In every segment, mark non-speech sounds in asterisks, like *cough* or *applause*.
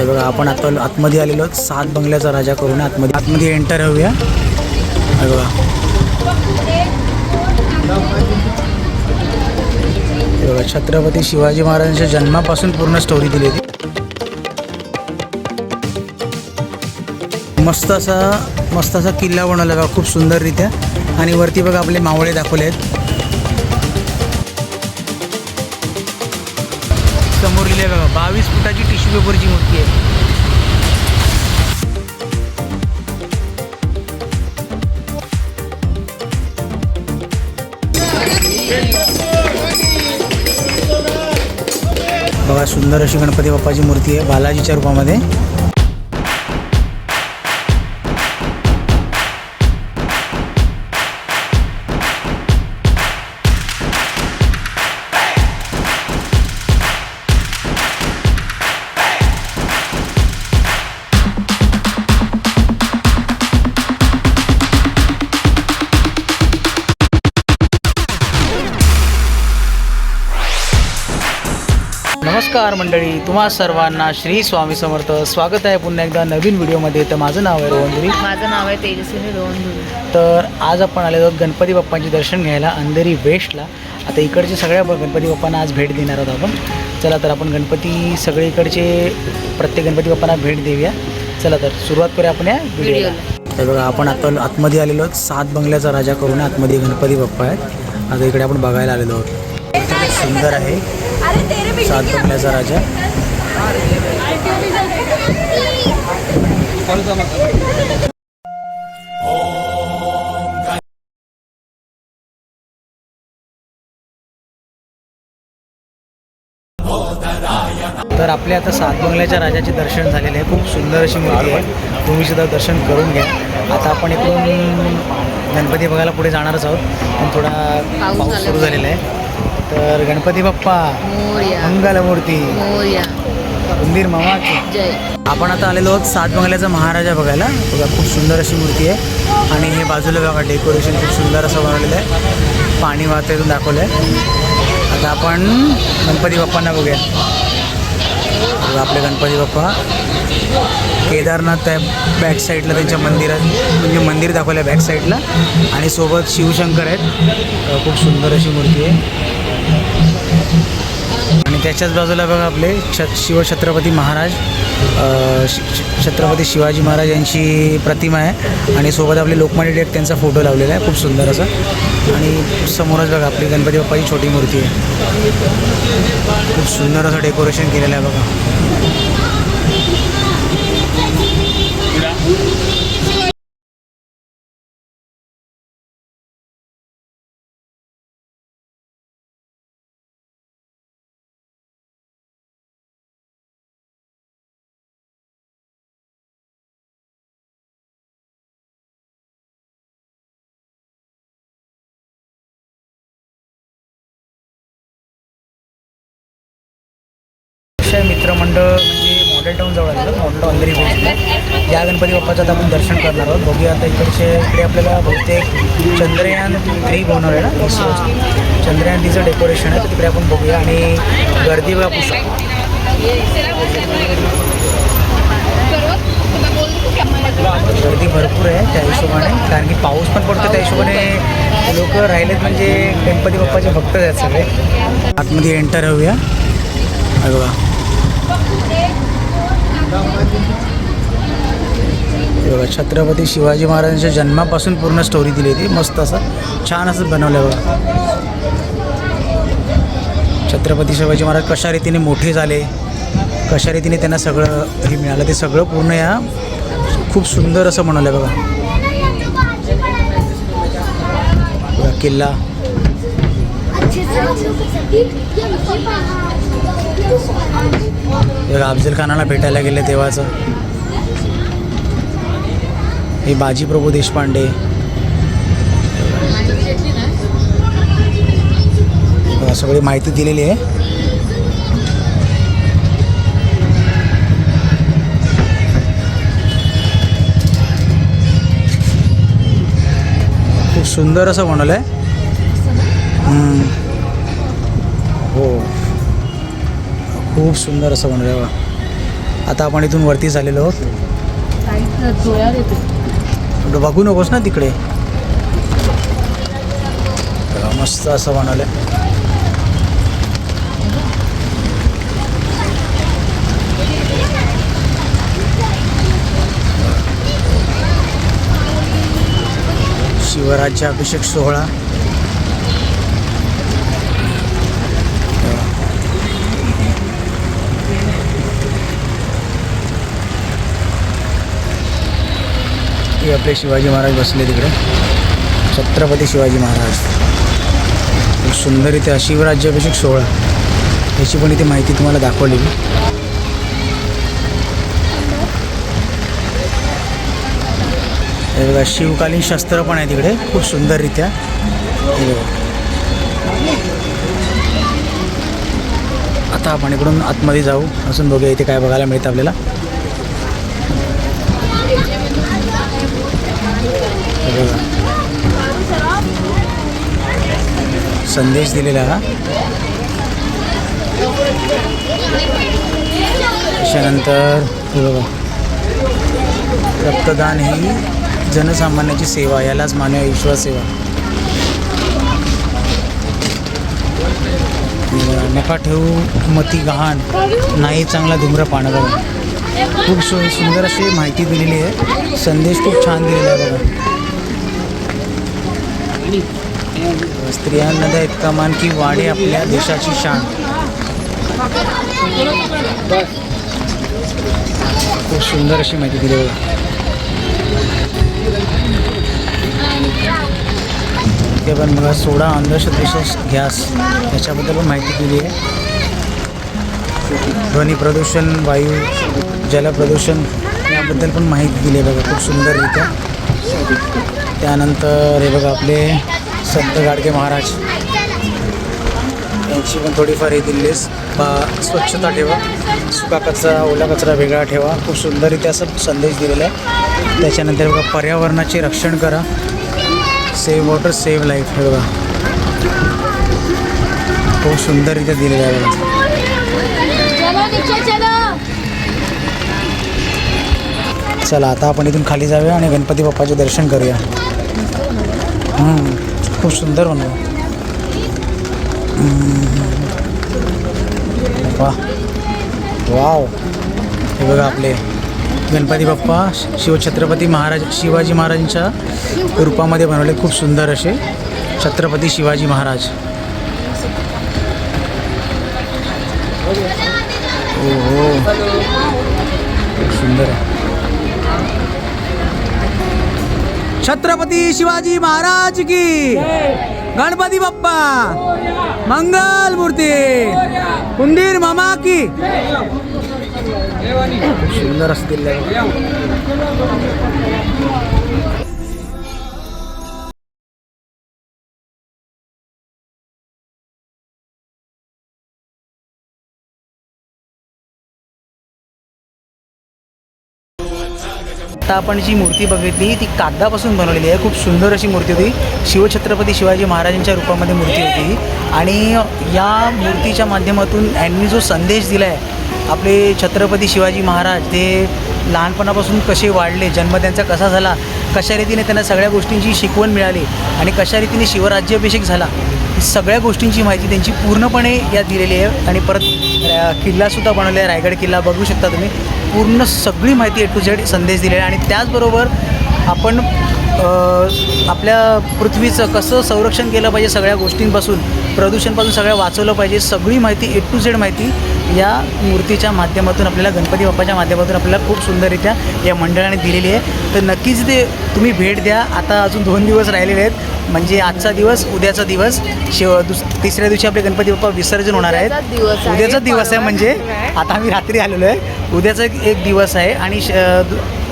तर बघा आपण आता आतमध्ये आलेलो आहोत. सात बंगल्याचा राजा करून आतमध्ये आतमध्ये एंटर होऊया. बघा. बघा छत्रपती शिवाजी महाराजांच्या जन्मापासून पूर्ण स्टोरी दिली होती. मस्त असा मस्त असा किल्ला बनवला बघा खूप सुंदररित्या. आणि वरती बघा आपले मावळे दाखवले आहेत. समोर लिहिले बघा बावीस फुटाची टिश्यू पेपरची मूर्ती आहे. बघा सुंदर अशी गणपती बाप्पाची मूर्ती आहे बालाजीच्या रूपामध्ये. नमस्कार मंडळी. तुम्हा सर्वांना श्री स्वामी समर्थ. स्वागत आहे पुन्हा एकदा नवीन व्हिडिओमध्ये. तर माझं नाव आहे रोहनगिरी माझं नाव आहे तेजस्विनी रोहन तर आज आपण आलेलो आहोत गणपती बाप्पांचे दर्शन घ्यायला अंधेरी वेस्टला. आता इकडचे सगळ्या गणपती बाप्पांना आज भेट देणार आहोत आपण. चला तर आपण गणपती सगळे इकडचे प्रत्येक गणपती बाप्पांना भेट देऊया. चला तर सुरुवात करूया आपण या व्हिडिओला. तर बघा आपण आता आतमध्ये आलेलो आहोत. सात बंगल्याचा राजा करून आतमध्ये गणपती बाप्पा आहेत. आता इकडे आपण बघायला आलेलो आहोत. सुंदर आहे. सात बंगल्याचा राजा तर आपल्या आता सात बंगल्याच्या राजाचे दर्शन झालेले आहे. खूप सुंदर अशी मूर्ती आहे. तुम्ही सुद्धा दर्शन करून घ्या. आता आपण इकडून गणपती बघायला पुढे जाणारच आहोत. पण थोडा पाऊस. सुरू झालेला आहे. तर गणपती बाप्पा मोर्या. मंगलमूर्ती मामाची. जय. आपण आता आलेलो आहोत सात बंगल्याचा महाराजा बघायला. बघा खूप सुंदर अशी मूर्ती आहे. आणि हे बाजूला बघा डेकोरेशन खूप सुंदर असं बनवलेलं आहे. पाणी वाहतं दाखवलं आहे आता आपण गणपती बाप्पांना बघूया. बघा आपले गणपती बाप्पा. केदारनाथ आहे बॅक साईडला त्यांच्या मंदिरात म्हणजे मंदिर दाखवलं आहे बॅक साईडला आणि सोबत शिवशंकर आहेत. खूप सुंदर अशी मूर्ती आहे. आणि त्याच्याच बाजूला बघा आपले छ शिवछत्रपती महाराज छत्रपती शिवाजी महाराज यांची प्रतिमा आहे. आणि सोबत आपले लोकमान्य टिळक त्यांचा फोटो लावलेला आहे. खूप सुंदर असा. आणि समोरच बघा आपली गणपती बाप्पाची छोटी मूर्ती आहे. खूप सुंदर असं डेकोरेशन केलेलं आहे बघा. मित्रमंडळ म्हणजे मॉडेल टाऊन जवळ आलं मॉडेल टाऊन अंधेरी पोहोचलं या गणपती बाप्पाचं आता आपण दर्शन करणार आहोत. बघूया आता इकडचे इकडे आपल्याला बहुतेक चंद्रयान थ्री बनवलं आहे ना इस्रोचं चंद्रयान थ्रीचं डेकोरेशन आहे तर तिकडे आपण बघूया. आणि गर्दी बघा पुष्कळ. गर्दी भरपूर आहे त्या हिशोबाने कारण की पाऊस पण पडतो त्या हिशोबाने लोक राहिलेत म्हणजे गणपती बाप्पाचे भक्त आहेत सगळे. आतमध्ये एंटर होऊया. हे बघा. बघा छत्रपती शिवाजी महाराजांच्या जन्मापासून पूर्ण स्टोरी दिली होती मस्त असं छान असं बनवलं बघा. छत्रपती शिवाजी महाराज कशा रीतीने मोठे झाले कशा रीतीने त्यांना सगळं हे मिळालं ते सगळं पूर्ण या खूप सुंदर असं बनवलं आहे बघा किल्ला. अफजल खानाला भेटायला गेले तेव्हाचं. हे बाजी प्रभू देशपांडे सगळी माहिती दिलेली आहे. खूप सुंदर असं बनवलं आहे हो. खूप सुंदर असं बनवलं आहे आता आपण इथून वरती झालेलो आहोत. बघू नकोस ना तिकडे. मस्त असं बनवलं शिवराज्य अभिषेक सोहळा. हे आपले शिवाजी महाराज बसले तिकडे. छत्रपती शिवाजी महाराज. खूप सुंदर इथे शिवराज्याभिषेक सोहळा. याची पण इथे माहिती तुम्हाला दाखवलेली हे बघा शिवकालीन शस्त्र पण आहे तिकडे. खूप सुंदररित्या. आता आपण इकडून आतमध्ये जाऊ. असून बघूया इथे काय बघायला मिळतं आपल्याला हे बघा. संदेश दिलेला हा त्याच्यानंतर बघा. रक्तदान ही जनसामान्याची सेवा यालाच मानव विश्वास सेवा. नका ठेवू मती गहाण नाही चांगला धुम्रपान बघा. खूप सु सुंदर अशी माहिती दिलेली आहे. संदेश खूप छान दिलेला आहे बघा. स्त्रियांना कमान की वाढे आपल्या देशाची शान. खूप सुंदर अशी माहिती दिली. बघा ते पण मला सोडा अंधश्रद्धेचा गॅस याच्याबद्दल पण माहिती दिली आहे. ध्वनी प्रदूषण वायू जलप्रदूषण याबद्दल पण माहिती दिली आहे बघा खूप सुंदररित्या त्यानंतर हे बघा आपले संत गाडगे महाराज. यांची पण थोडीफार हे दिलेली बा स्वच्छता ठेवा. सुका कचरा ओला कचरा वेगळा ठेवा. खूप सुंदररित्या असं संदेश दिलेला आहे. त्याच्यानंतर बघा पर्यावरणाचे रक्षण करा. सेव्ह वॉटर सेव्ह लाईफ हे बघा. खूप सुंदररित्या दिलेलं आहे बघा. चला आता आपण इथून खाली जाऊया आणि गणपती बाप्पाचे दर्शन करूया. खूप सुंदर बनव वा वाव. हे बघा आपले गणपती बाप्पा शिवछत्रपती महाराज शिवाजी महाराजांच्या रूपामध्ये बनवले. खूप सुंदर असे छत्रपती शिवाजी महाराज. ओ हो खूप सुंदर आहे. छत्रपती शिवाजी महाराज की गणपती बाप्पा मंगल मूर्ती कुंदीर मामा की. सुंदर असतील आता आपण जी मूर्ती बघितली ती कागदापासून बनवलेली आहे. खूप सुंदर अशी मूर्ती होती. शिवछत्रपती शिवाजी महाराजांच्या रूपामध्ये मूर्ती होती. आणि या मूर्तीच्या माध्यमातून यांनी जो संदेश दिला आहे आपले छत्रपती शिवाजी महाराज ते लहानपणापासून कसे वाढले जन्म त्यांचा कसा झाला कशा रीतीने त्यांना सगळ्या गोष्टींची शिकवण मिळाली आणि कशा रीतीने शिवराज्याभिषेक झाला सगळ्या गोष्टींची माहिती त्यांची पूर्णपणे यात दिलेली आहे. आणि परत किल्लासुद्धा बनवला आहे. रायगड किल्ला बघू शकता तुम्ही. पूर्ण सगळी माहिती ए टू झेड संदेश दिलेला आहे. आणि त्याचबरोबर आपण आपल्या पृथ्वीचं कसं संरक्षण केलं पाहिजे सगळ्या गोष्टींपासून प्रदूषणपासून सगळ्या वाचवलं पाहिजे सगळी माहिती ए टू झेड माहिती या मूर्तीच्या माध्यमातून आपल्याला गणपती बाप्पाच्या माध्यमातून आपल्याला खूप सुंदररित्या या मंडळाने दिलेली आहे. तर नक्कीच ते तुम्ही भेट द्या. आता अजून दोन दिवस राहिलेले आहेत. म्हणजे आजचा दिवस उद्याचा दिवस शिव दुस तिसऱ्या दिवशी आपले गणपती बाप्पा विसर्जन होणार आहेत. उद्याचा दिवस आहे, म्हणजे. आता आम्ही रात्री आलेलो आहे. उद्याचा एक एक दिवस आहे आणि श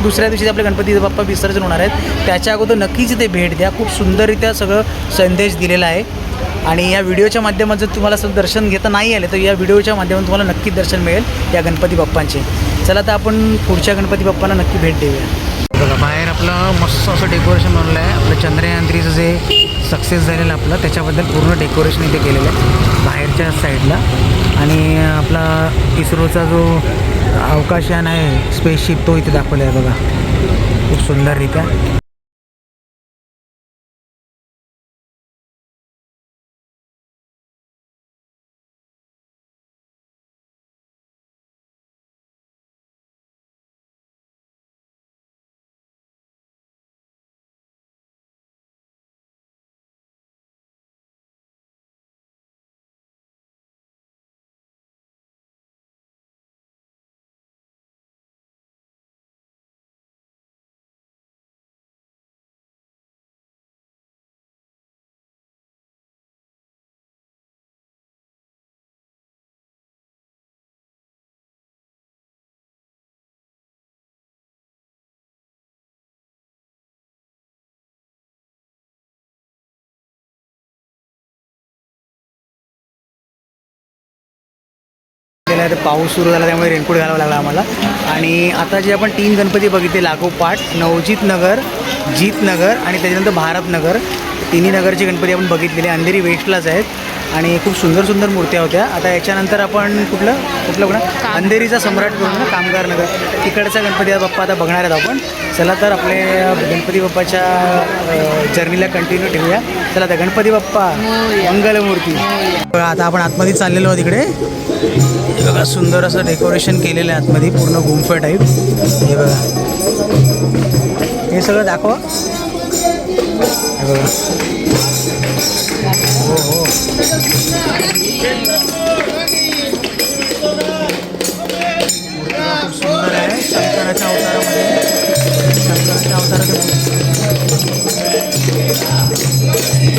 दुसऱ्या दिवशी आपले गणपती बाप्पा विसर्जन होणार आहेत त्याच्या अगोदर नक्कीच इथे भेट द्या. खूप सुंदररित्या सगळं संदेश दिलेला आहे. आणि या व्हिडिओच्या माध्यमात जर तुम्हाला असं दर्शन घेता नाही आले तर या व्हिडिओच्या माध्यमातून तुम्हाला नक्की दर्शन मिळेल या गणपती बाप्पांचे. चला तर आपण पुढच्या गणपती बाप्पांना नक्की भेट देऊया. बघा बाहेर आपलं मस्त असं डेकोरेशन बनवलं आहे आपलं चंद्रयांत्रीचं जे सक्सेस झालेलं आपलं त्याच्याबद्दल पूर्ण डेकोरेशन इथे केलेलं आहे बाहेरच्या साईडला आणि आपला इस्रोचा जो अवकाशयान आहे स्पेसशिप तो इथे दाखवला आहे बघा. खूप सुंदररित्या गेला तर पाऊस सुरू झाला त्यामुळे रेनकोट घालावा लागला आम्हाला. आणि आता जे आपण तीन गणपती बघितले लागोपाठ नवजीत नगर जीत नगर आणि त्याच्यानंतर भारत नगर तिन्ही नगरचे गणपती आपण बघितलेले अंधेरी वेस्टलाच आहेत. आणि खूप सुंदर सुंदर मूर्त्या होत्या. आता याच्यानंतर आपण कुठलं? कुठलं कुणा अंधेरीचा सम्राट करून ना कामगार नगर. तिकडचा गणपती बाप्पा आता बघणार आहेत आपण. चला तर आपले गणपती बाप्पाच्या जर्नीला कंटिन्यू ठेवूया. चला तर गणपती बाप्पा. मंगलमूर्ती. बघा आता आपण आतमध्ये चाललेलो आहोत तिकडे हे बघा सुंदर असं डेकोरेशन केलेलं आहे आतमध्ये पूर्ण गुंफ टाईप. हे बघा. हे सगळं दाखवा. हे बघा. हो हो. खूप सुंदर आहे. शंकराच्या अवतारामध्ये. शंकराच्या अवताराच्या मूर्ती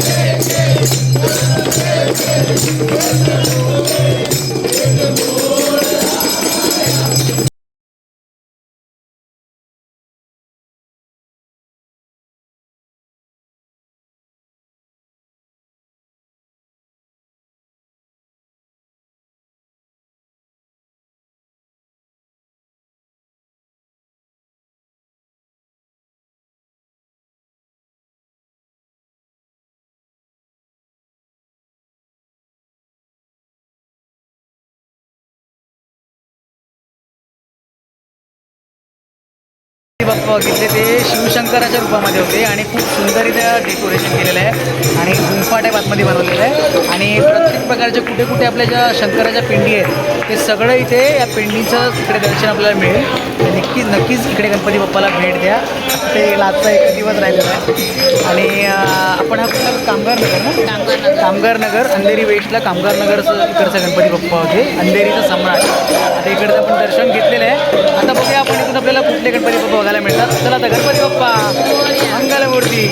बाप्पा बघितले ते शिवशंकराच्या रूपामध्ये होते आणि खूप सुंदर इथे डेकोरेशन केलेलं आहे. आणि गुंफा टाईप आतमध्ये बनवलेलं आहे. आणि प्रत्येक प्रकारचे कुठे कुठे आपल्या ज्या शंकराच्या पिंडी आहेत ते सगळं इथे या पिंडीचं इकडे दर्शन आपल्याला मिळेल. नक्की नक्कीच नक्कीच इकडे गणपती बाप्पाला भेट द्या. ते लाचा एक दिवस राहिलेला आहे. आणि आपण हा कुठला कामगार नगर ना? कामगार नगर. कामगार नगर अंधेरी वेस्टला कामगार नगरचं इकडचा गणपती बाप्पा होते. अंधेरीचं सम्राट. आता इकडचं आपण दर्शन घेतलेलं आहे. आता बघूया आपण इथून आपल्याला कुठले गणपती बाप्पा बघायला मिळतात. चला आता गणपती बाप्पा मंगलमूर्ती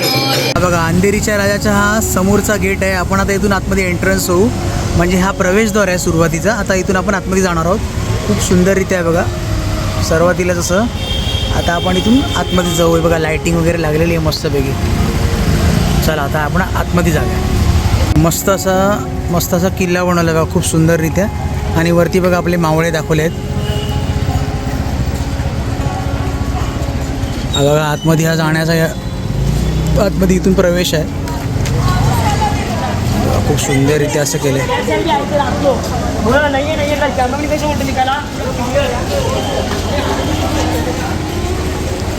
बघा अंधेरीच्या राजाचा हा समोरचा गेट आहे. आपण आता इथून आतमध्ये एंट्रन्स होऊ. म्हणजे हा प्रवेशद्वार आहे सुरुवातीचा. आता इथून आपण आतमध्ये जाणार आहोत. खूप सुंदररित्या आहे बघा. सुरुवातीला जसं आता आपण इथून आतमध्ये जाऊ. आहे बघा लाईटिंग वगैरे लागलेली आहे मस्तपैकी. चला आता आपण आतमध्ये जाऊया. मस्त असा मस्त असा किल्ला बनवला बघा खूप सुंदररित्या. आणि वरती बघा आपले मावळे दाखवले आहेत. बघा आतमध्ये हा जाण्याचा या- आतमध्ये इथून प्रवेश आहे. खूप सुंदररित्या असं केलं आहे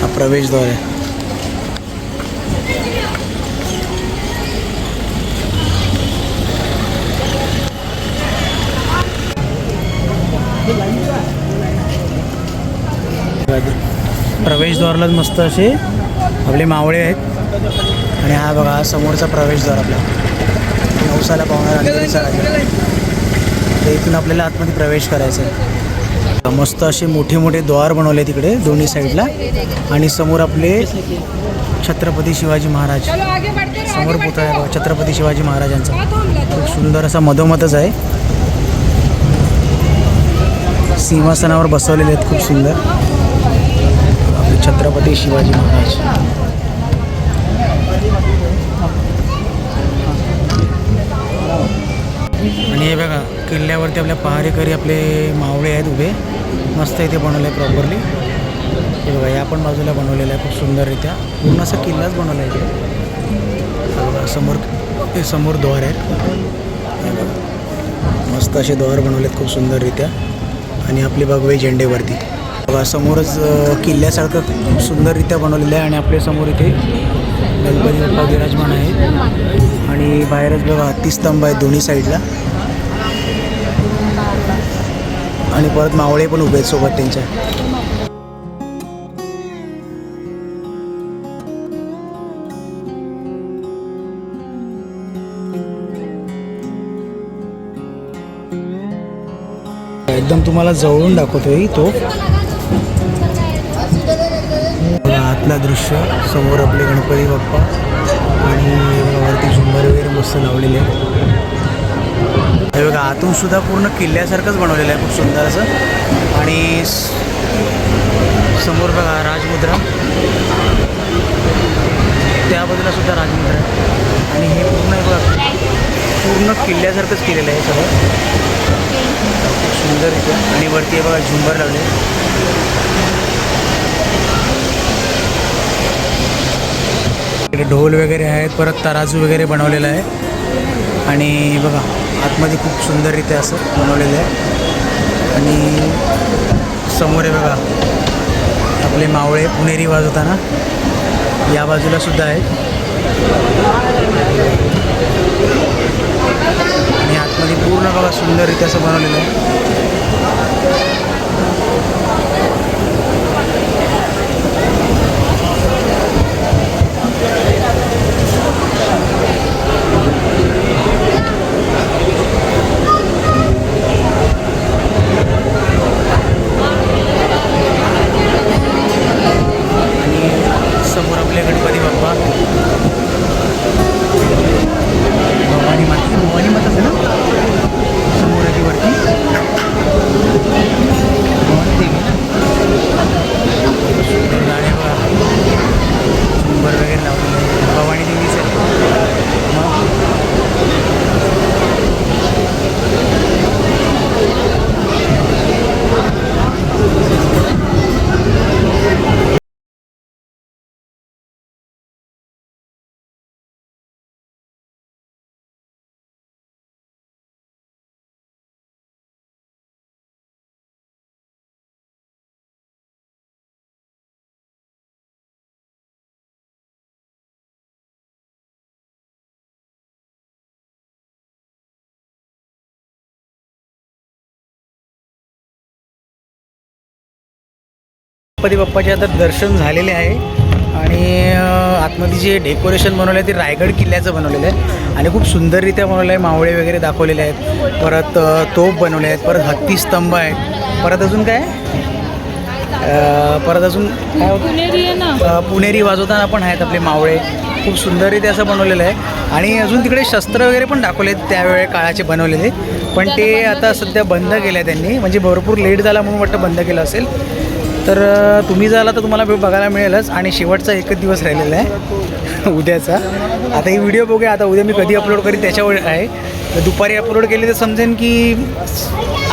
हा प्रवेशद्वार आहे. प्रवेशद्वारालाच मस्त असे आपले मावळे आहेत. आणि हा बघा हा समोरचा प्रवेशद्वार आपला. नवसाला पावणार तर इथून आपल्याला आतमध्ये प्रवेश करायचा आहे. मस्त असे मोठे मोठे द्वार बनवले तिकडे दोन्ही साईडला. आणि समोर आपले छत्रपती शिवाजी महाराज. समोर पुतळा आहे छत्रपती शिवाजी महाराजांचा. खूप सुंदर असा मधोमधच आहे. सिंहासनावर बसवलेले आहेत खूप सुंदर. छत्रपती शिवाजी महाराज. आणि हे बघा किल्ल्यावरती आपल्या पहारेकरी आपले मावळे आहेत उभे. मस्त इथे बनवलं आहे प्रॉपरली हे बघा या पण बाजूला बनवलेलं आहे खूप सुंदररित्या. पूर्ण असा किल्लाच बनवला आहे बघा समोर हे समोर द्वार आहेत. मस्त असे द्वार बनवलेत खूप सुंदररित्या. आणि आपले भगवे झेंडेवरती. बघा समोरच किल्ल्यासारखं खूप सुंदररित्या बनवलेलं आहे आणि आपल्यासमोर इथे गणपती बाप्पा विराजमान आहे आणि बाहेरच बघा हत्तीस्तंभ आहे दोन्ही साईडला. आणि परत मावळे पण उभे आहेत सोबत त्यांच्या. एकदम तुम्हाला जवळून दाखवतोय तो. आतला दृश्य समोर आपले गणपती बाप्पा आणि वरती झुंबर वगैरे मस्त लावलेले आहे हे बघा आतून सुद्धा पूर्ण किल्ल्यासारखंच बनवलेलं आहे खूप सुंदर असं. आणि समोर बघा राजमुद्रा. त्या बाजूला सुद्धा राजमुद्रा आहे. आणि हे पूर्ण बघा पूर्ण किल्ल्यासारखंच केलेलं आहे सगळं. खूप सुंदर इथं. आणि वरती बघा झुंबर लावले ढोल वगैरे आहेत परत तराजू वगैरे बनवलेलं आहे. आणि बघा आतमध्ये खूप सुंदररित्या असं बनवलेलं आहे. आणि समोर आहे बघा आपले मावळे पुणेरी वाजवताना. या बाजूला सुद्धा आहेत. आणि आतमध्ये पूर्ण बघा सुंदररित्या असं बनवलेलं आहे. समोर आपले गणपती बाप्पाचे आता दर्शन झालेले आहे. आणि आतमध्ये जे डेकोरेशन बनवलं आहे ते रायगड किल्ल्याचं बनवलेलं आहे. आणि खूप सुंदररित्या बनवलं आहे मावळे वगैरे दाखवलेले आहेत. परत तोफ बनवले आहेत परत हत्ती स्तंभ आहे. परत अजून काय? परत अजून पुणेरी वाजवताना पण आहेत आपले मावळे. खूप सुंदररीत्या असं बनवलेलं आहे. आणि अजून तिकडे शस्त्र वगैरे पण दाखवले त्यावेळे काळाचे बनवलेले. पण ते आता सध्या बंद केलं आहे त्यांनी. म्हणजे भरपूर लेट झाला म्हणून वाटतं बंद केलं असेल. तर तुम्ही जाल तर तुम्हाला बघायला मिळेलच आणि शेवटचा एकच दिवस राहिलेला आहे. *laughs* उद्याचा. आता ही व्हिडिओ बघूया. आता उद्या मी कधी अपलोड करीन त्याच्यावर आहे. दुपारी अपलोड केली तर समजेन की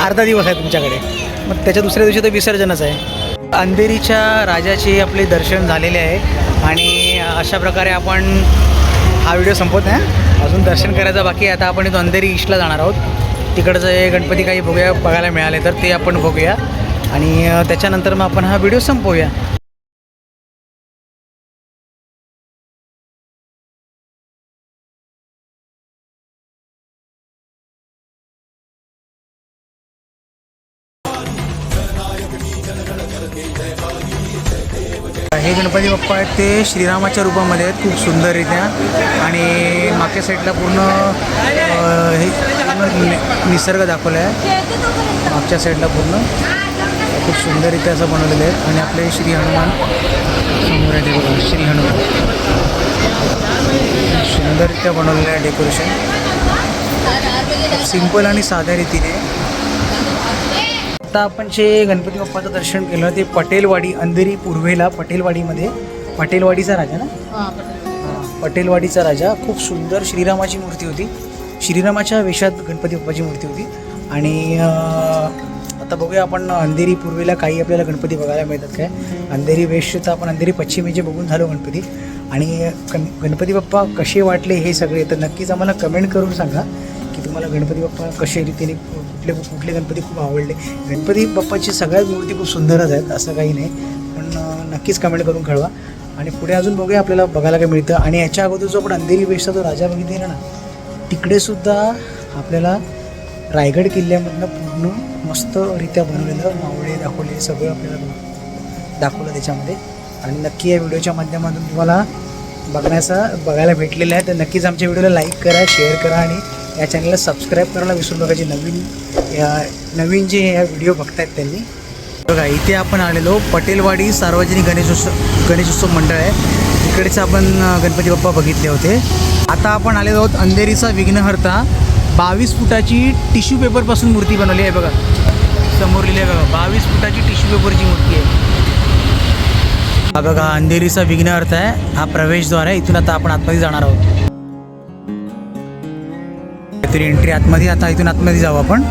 अर्धा दिवस आहे तुमच्याकडे. मग त्याच्या दुसऱ्या दिवशी तर विसर्जनच आहे. अंधेरीच्या राजाचे आपले दर्शन झालेले आहे. आणि अशा प्रकारे आपण हा व्हिडिओ संपवत नाही अजून दर्शन करायचं बाकी आता आपण इथं अंधेरी ईस्टला जाणार आहोत. तिकडचं हे गणपती काही बघूया बघायला मिळाले तर ते आपण बघूया. आणि त्याच्यानंतर मग आपण हा व्हिडिओ संपवूया. हे गणपती बाप्पा आहेत ते श्रीरामाच्या रूपामध्ये आहेत खूप सुंदररित्या. आणि मागच्या साईडला पूर्ण हे पूर्ण निसर्ग दाखवला आहे मागच्या साईडला पूर्ण. सुंदररित्या असं बनवलेलं आहे. आणि आपले श्री हनुमान समोर आहे बघा श्री हनुमान. सुंदररित्या बनवलेलं आहे डेकोरेशन सिंपल आणि साध्या रीतीने. आता आपण जे गणपती बाप्पाचं दर्शन केलं ते पटेलवाडी अंधेरी पूर्वेला पटेलवाडीमध्ये. पटेलवाडीचा राजा ना? पटेलवाडीचा राजा. खूप सुंदर श्रीरामाची मूर्ती होती. श्रीरामाच्या वेशात गणपती बाप्पाची मूर्ती होती. आणि आता बघूया आपण अंधेरी पूर्वेला काही आपल्याला गणपती बघायला मिळतात काय? अंधेरी वेस्ट तर आपण अंधेरी पश्चिमेचे जे बघून झालो गणपती. आणि कन गणपती बाप्पा कसे वाटले हे सगळे तर नक्कीच आम्हाला कमेंट करून सांगा की तुम्हाला गणपती बाप्पा कसे रीतीने कुठले कुठले गणपती खूप आवडले. गणपती बाप्पाची सगळ्याच मूर्ती खूप सुंदरच आहेत असं काही नाही. पण नक्कीच कमेंट करून कळवा. आणि पुढे अजून बघूया आपल्याला बघायला काय मिळतं. आणि याच्या अगोदर जो आपण अंधेरी वेशचा जो राजा बघितलेला ना तिकडेसुद्धा आपल्याला रायगड किल्ल्यामधनं पूर्ण मस्तरित्या बनवलेलं मावळे दाखवले सगळं आपल्याला दाखवलं त्याच्यामध्ये. आणि नक्की या व्हिडिओच्या माध्यमातून तुम्हाला बघण्याचा बघायला भेटलेलं आहे तर नक्कीच आमच्या व्हिडिओला लाईक करा शेअर करा आणि या चॅनलला सबस्क्राईब करायला विसरू नका. जे नवीन या नवीन जे या व्हिडिओ बघतायत त्यांनी. बघा इथे आपण आलेलो पटेलवाडी सार्वजनिक गणेशोत्सव गणेशोत्सव मंडळ आहे. इकडेच आपण गणपती बाप्पा बघितले होते. आता आपण आलेलो आहोत अंधेरीचा विघ्नहर्ता. बावीस फुटाची टिश्यू पेपरपासून मूर्ती बनवली आहे बघा. समोर लिहिली आहे बघा बावीस फुटाची टिश्यू पेपरची मूर्ती आहे. हा बघा अंधेरीचा विघ्नहर्ता आहे. हा प्रवेशद्वार आहे. इथून आता आपण आतमध्ये जाणार आहोत. काहीतरी एंट्री आतमध्ये आता इथून आतमध्ये जाऊ आपण.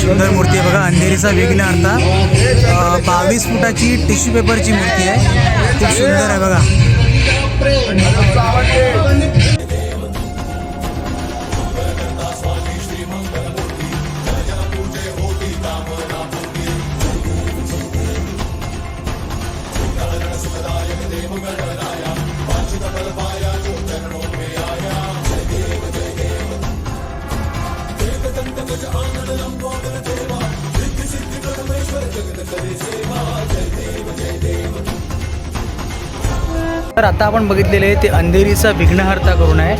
सुंदर मूर्ती आहे. बघा अंधेरीचा विघ्न अर्था बावीस फुटाची टिश्यू पेपरची मूर्ती आहे. खूप सुंदर आहे बघा. तर आता आपण बघितलेले ते अंधेरीचा विघ्नहर्ता करून आहे.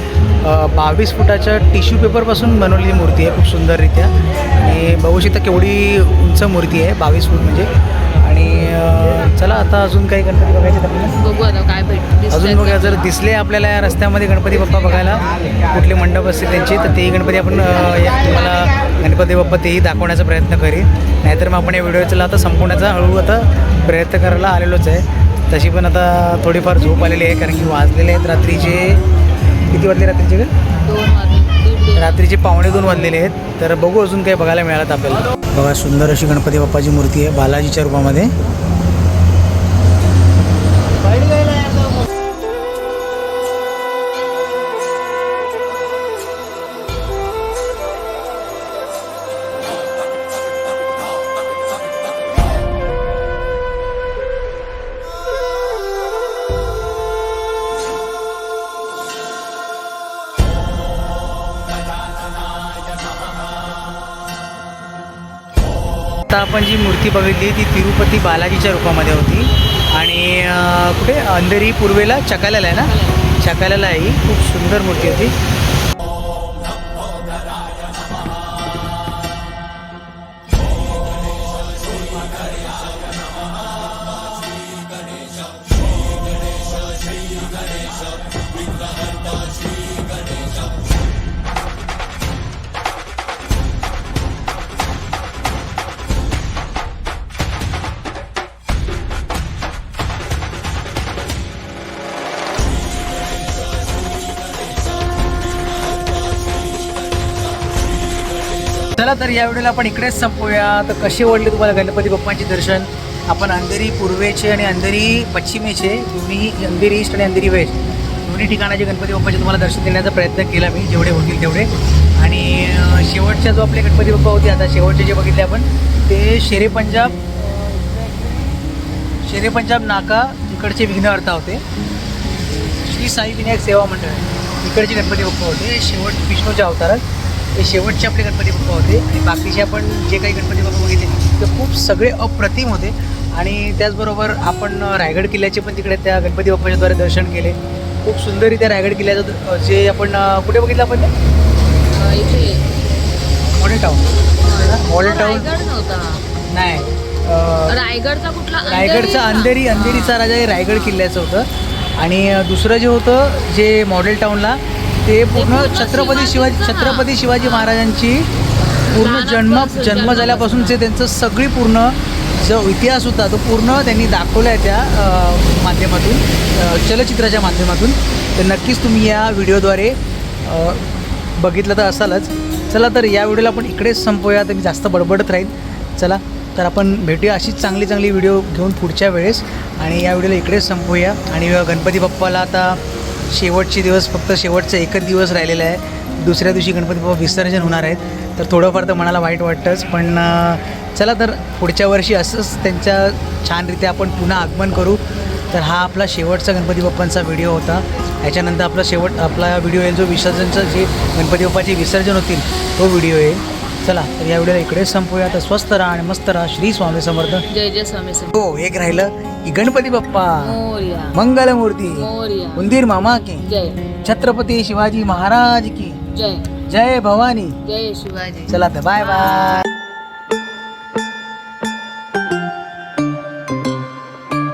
बावीस फुटाच्या टिश्यू पेपरपासून बनवलेली मूर्ती आहे खूप सुंदररित्या. आणि बघू शकता केवढी उंच मूर्ती आहे बावीस फूट म्हणजे. आणि चला आता अजून काही गणपती बघायचे बघू आता काय भेट अजून बघा जर दिसले आपल्याला या रस्त्यामध्ये गणपती बाप्पा बघायला कुठले मंडप असतील त्यांचे तर तेही गणपती आपण तुम्हाला गणपती बाप्पा तेही दाखवण्याचा प्रयत्न करेन. नाहीतर मग आपण या व्हिडिओचा आता संपवण्याचा हळू आता प्रयत्न करायला आलेलोच आहे. तशी पण आता थोडीफार झोप आलेली आहे कारण की वाजलेले आहेत. रात्रीचे किती वाजले रात्रीचे दोन रात्रीचे पावणे दोन वाजलेले आहेत. तर बघू अजून काही बघायला मिळालं आपल्याला. बघा सुंदर अशी गणपती बाप्पाची मूर्ती आहे बालाजीच्या रूपामध्ये. आपण जी मूर्ती बघितली ती तिरुपती बालाजीच्या रूपामध्ये होती. आणि कुठे? अंधेरी पूर्वेला चकाल्याला आहे ना? चकाल्याला आहे ही. खूप सुंदर मूर्ती होती. तर या आपण इकडेच संपूया. तर कसे ओढले तुम्हाला गणपती बाप्पांचे दर्शन? आपण अंधेरी पूर्वेचे आणि अंधेरी पश्चिमेचे दोन्ही अंधेरी ईस्ट आणि अंधेरी वेस्ट दोन्ही ठिकाणाचे गणपती बाप्पाचे तुम्हाला दर्शन देण्याचा प्रयत्न केला मी जेवढे होतील तेवढे. आणि शेवटचा शेवटच्या जो आपले गणपती बाप्पा होते आता शेवटचे जे बघितले आपण ते शेरे पंजाब शेरे पंजाब नाका इकडचे विघ्नहर्ता होते. श्री साई विनायक सेवा मंडळ इकडचे गणपती बाप्पा होते. शेवट विष्णूच्या अवतारात. हे शेवटचे आपले गणपती बाप्पा होते. आणि बाकीचे आपण जे काही गणपती बाप्पा बघितले ते खूप सगळे अप्रतिम होते. आणि त्याचबरोबर आपण रायगड किल्ल्याचे पण तिकडे त्या गणपती बाप्पाच्याद्वारे दर्शन केले. खूप सुंदररित्या रायगड किल्ल्याचं जे आपण कुठे बघितलं आपण इथे. Model town. Model town. नाही रायगडचा कुठला रायगडचा अंधेरी अंधेरीचा राजा हे रायगड किल्ल्याचं होतं. आणि दुसरं जे होतं जे मॉडेल टाऊनला ते पूर्ण छत्रपती शिवाजी. छत्रपती शिवाजी महाराजांची पूर्ण जन्म जन्म झाल्यापासून जे त्यांचं सगळी पूर्ण जो इतिहास होता तो पूर्ण त्यांनी दाखवला आहे त्या माध्यमातून चलचित्राच्या माध्यमातून. तर नक्कीच तुम्ही या व्हिडिओद्वारे बघितलं तर असालच. चला तर या व्हिडिओला आपण इकडेच संपवूया तर मी जास्त बडबडत राहील चला तर आपण भेटूया अशीच चांगली चांगली व्हिडिओ घेऊन पुढच्या वेळेस. आणि या व्हिडिओला इकडेच संपवूया आणि गणपती बाप्पाला आता शेवटचे दिवस फक्त शेवटचा एकच दिवस राहिलेला आहे. दुसऱ्या दिवशी गणपती बाप्पा विसर्जन होणार आहेत. तर थोडंफार तर मनाला वाईट वाटतंच पण चला तर पुढच्या वर्षी असंच त्यांच्या छानरीत्या आपण पुन्हा आगमन करू. तर हा आपला शेवटचा गणपती बाप्पांचा व्हिडिओ होता. याच्यानंतर आपला शेवट आपला व्हिडिओ येईल जो विसर्जनचं जे गणपती बाप्पाचे विसर्जन होतील तो व्हिडिओ येईल चला तर या व्हिडिओला इकडेच संपूया तर स्वस्त राहा आणि मस्त राहा. श्री स्वामी समर्थ. जय जय स्वामी समर्थ. हो एक राहिलं की गणपती बाप्पा. मोरया. मंगलमूर्ती. मोरया. उंदीर मामा की. जय. छत्रपती शिवाजी महाराज की. जय. जय भवानी. जय शिवाजी. चला तर बाय बाय